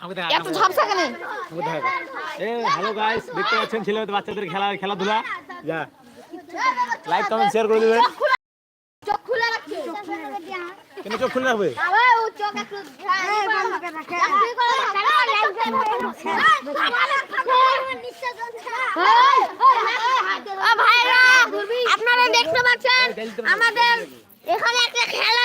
এত ঝাপসা কেন এ হ্যালো গাইস দেখতে পাচ্ছেন ছেলে বাচ্চাদের খেলা খেলাধুলা যা লাইক কমেন্ট শেয়ার করে দিবেন চোখ খুলে রাখছি কেন চোখ খুলে রাখবে আবে ও চোখ একটু হ্যাঁ বন্ধ করে রাখে চাকরি করে রাখে না লাইট ভাইরা আপনারা দেখতে পাচ্ছেন আমাদের এখানে একটা খেলা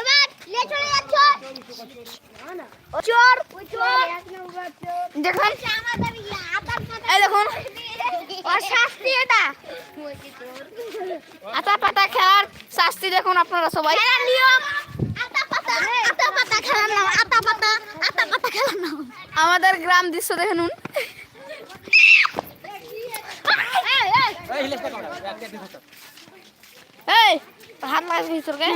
এবার লে চলে যাচ্ছে চোর। চোর দেখুন আমাদের আতার কথা এই দেখুন। ওর শাস্তি এটা। আতা পাতা খেলার শাস্তি দেখুন আপনারা সবাই। নিয়ম। আতা পাতা আতা পাতা খেলার নাম। আতা পাতা আতা পাতা খেলার নাম। আমাদের গ্রাম দৃশ্য এই এই। এই হাত লাগাস ভিতরকে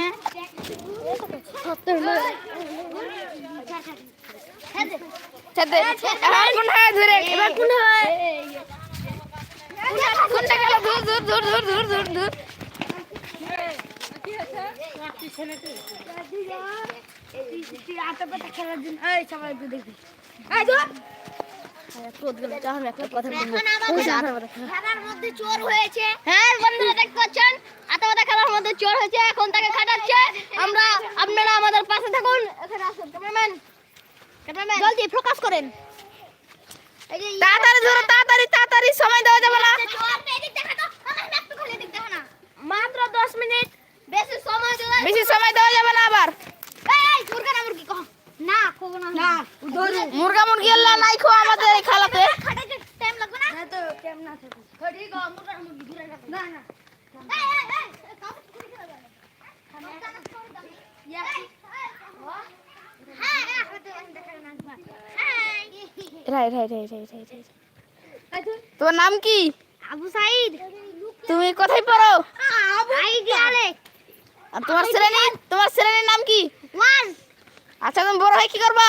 খেলার জন্য সবাই দেখবি এখন তাকে খাটাচ্ছে। আমরা আপনারা আমাদের পাশে থাকুন। এখানে আসুন ক্যামেরাম্যান ক্যামেরাম্যান। জলদি ফোকাস করেন। তাড়াতাড়ি ধরো তাড়াতাড়ি তাড়াতাড়ি সময় দেওয়া যাবে না। মাত্র 10 মিনিট। বেশি সময় দেবে বেশি সময় দেওয়া যাবে না আবার। এই মুরগা না মুরগি কহ না কব না। না। মুরগা মুরগি এলা নাই খো আমাদের এই খালাতে। টাইম তোমার নাম কি? আবু সাইদ। তুমি কোথায় পড়ো? তোমার ছেলের তোমার ছেলের নাম কি? আচ্ছা তুমি বড় হয় কি করবা?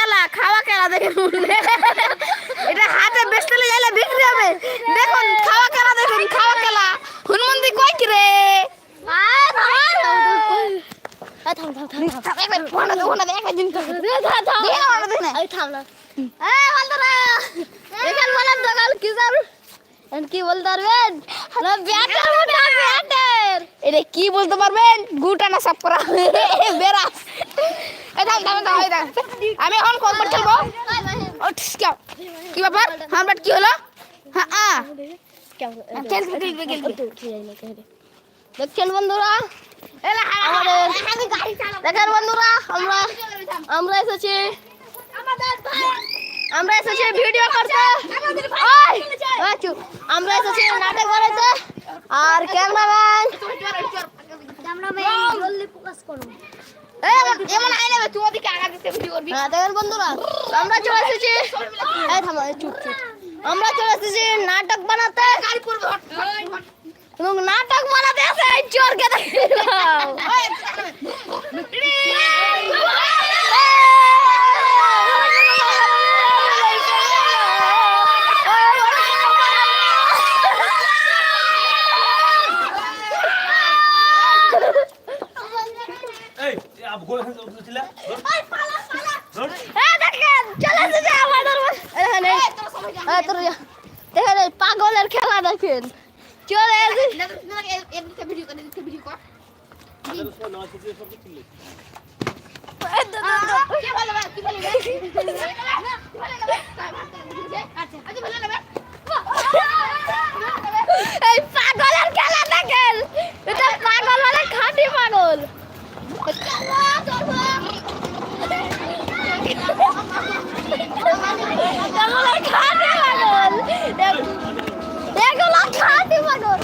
কেলা খাওয়া কেলা দেখে এটা হাতে বেসলে গেলে বিক্রি হবে। দেখুন খাওয়া কেলা দেখুন খাওয়া কেলা হনুমন্দি কই কি রে? কি বলতে পারবেন? গুটা না সাপ করা। বেড়া আমি এখন কম্বল খেলব? কি ব্যাপার? হামলাট কি হলো? হ্যাঁ, বন্ধুরা। দেখেন বন্ধুরা আমরা আমরা এসেছি। আমরা ভিডিও করতে। আমরা এসেছি আর ক্যামেরাম্যান এমন আইলে তুই ওদিকে আগা দিতে ভিডিও করবি হ্যাঁ দেখেন বন্ধুরা আমরা চলে এসেছি এই থামো চুপ চুপ আমরা চলে এসেছি নাটক বানাতে গাড়ি পড়বে। এবং নাটক বানাতে আছে চোরকে দেখিলাম এই আব গোল ছিল ধর এই দেখেন চলে এসেছে আমাদের এখানে এই তোর ইয়া। দেখেন এই পাগলের খেলা দেখেন চলে এসেছে না, না, না, এ- এদিকে ভিডিও কর এদিকে ভিডিও কর এই তো, তো, তো। কি ভালো ভাই, কি ভালো ভাই? কি ভালো ভাই? কি ভালো ভাই? আচ্ছা, আচ্ছা, ভালো ভাই। এই পাগলের খেলা দেখেন এটা পাগল মানে খাঁটি পাগল এগুলো খাঁটি পাগল এগুলো খাঁটি পাগল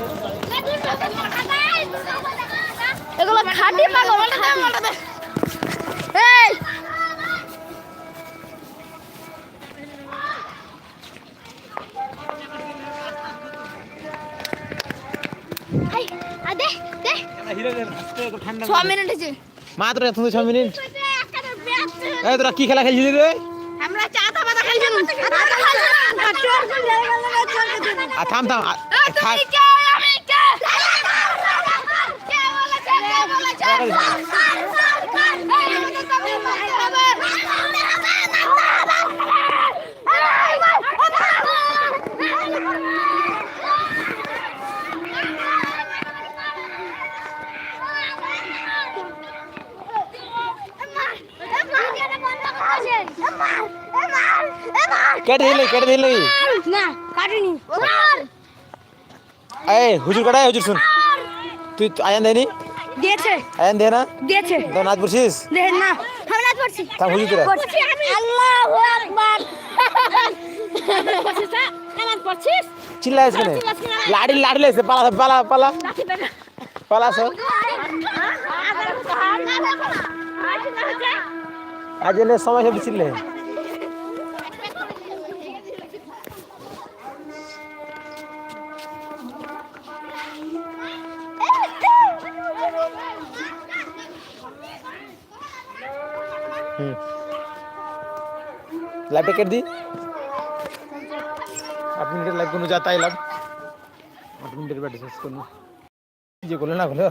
এগুলো খাঁটি পাগল এই দে দে। হিরে দে আস্তে তো ঠান্ডা ছ মিনিট মাত্র ছ মিনিট। এই তোরা কি খেলা খেলছিলি রে? আমরা চা তা বাতা খেলছিলাম। তা খেলছিলাম আর থাম থাম আ- থাক। কে আমি কে কে বলেছে কে বলেছে কেটে দিলি কেটে দিলি। না কাটিনি। এই হুজুর কাটাই হুজুর শুন। তুই আয়ান দেনি দিয়েছে আয়ান দে না দিয়েছে তো নাচ পড়ছিস দেখেন না আমি নাচ পড়ছি থাম হুজুর তোরা পড়ছি আমি আল্লাহু আকবার পড়ছিস নামাজ পড়ছিস চিল্লাইস কেন লাড়ি লাড়ি লাইছে পালা পালা পালা পালা সব আজ এনে সময় সব চিল্লে হুম লাইভটা কেটে দি আট মিনিটের লাইভ কোনো যাতাই লাভ আট মিনিটের ব্যাটে শেষ করবো যে করলে না করলে